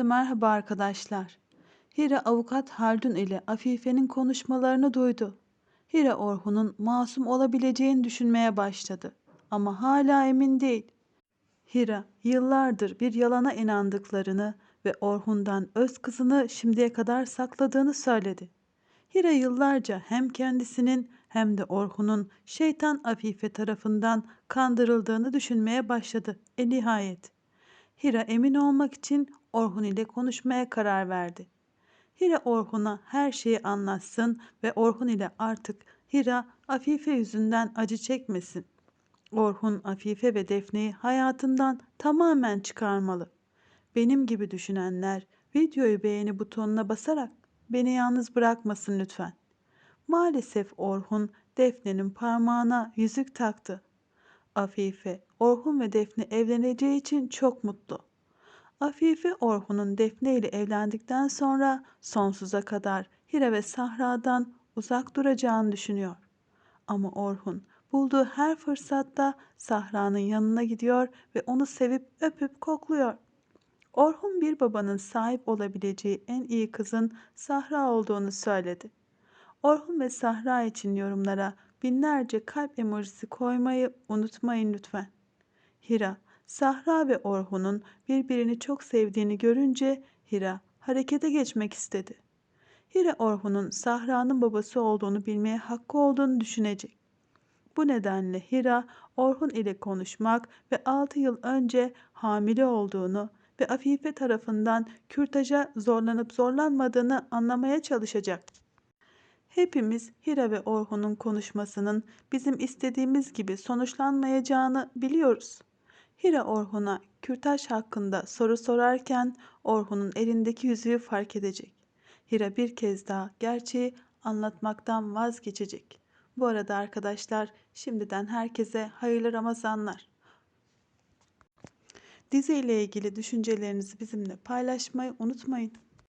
Herkese merhaba arkadaşlar. Hira avukat Haldun ile Afife'nin konuşmalarını duydu. Hira Orhun'un masum olabileceğini düşünmeye başladı. Ama hala emin değil. Hira yıllardır bir yalana inandıklarını ve Orhun'dan öz kızını şimdiye kadar sakladığını söyledi. Hira yıllarca hem kendisinin hem de Orhun'un şeytan Afife tarafından kandırıldığını düşünmeye başladı. E nihayet. Hira emin olmak için Orhun ile konuşmaya karar verdi. Hira Orhun'a her şeyi anlatsın ve Orhun ile artık Hira Afife yüzünden acı çekmesin. Orhun Afife ve Defne'yi hayatından tamamen çıkarmalı. Benim gibi düşünenler videoyu beğeni butonuna basarak beni yalnız bırakmasın lütfen. Maalesef Orhun Defne'nin parmağına yüzük taktı. Afife, Orhun ve Defne evleneceği için çok mutlu. Afife Orhun'un Defne ile evlendikten sonra sonsuza kadar Hira ve Sahra'dan uzak duracağını düşünüyor. Ama Orhun bulduğu her fırsatta Sahra'nın yanına gidiyor ve onu sevip öpüp kokluyor. Orhun bir babanın sahip olabileceği en iyi kızın Sahra olduğunu söyledi. Orhun ve Sahra için yorumlara binlerce kalp emojisi koymayı unutmayın lütfen. Hira, Sahra ve Orhun'un birbirini çok sevdiğini görünce Hira harekete geçmek istedi. Hira Orhun'un Sahra'nın babası olduğunu bilmeye hakkı olduğunu düşünecek. Bu nedenle Hira Orhun ile konuşmak ve 6 yıl önce hamile olduğunu ve Afife tarafından kürtaja zorlanıp zorlanmadığını anlamaya çalışacak. Hepimiz Hira ve Orhun'un konuşmasının bizim istediğimiz gibi sonuçlanmayacağını biliyoruz. Hira Orhun'a kürtaj hakkında soru sorarken Orhun'un elindeki yüzüğü fark edecek. Hira bir kez daha gerçeği anlatmaktan vazgeçecek. Bu arada arkadaşlar şimdiden herkese hayırlı Ramazanlar. Dizi ile ilgili düşüncelerinizi bizimle paylaşmayı unutmayın.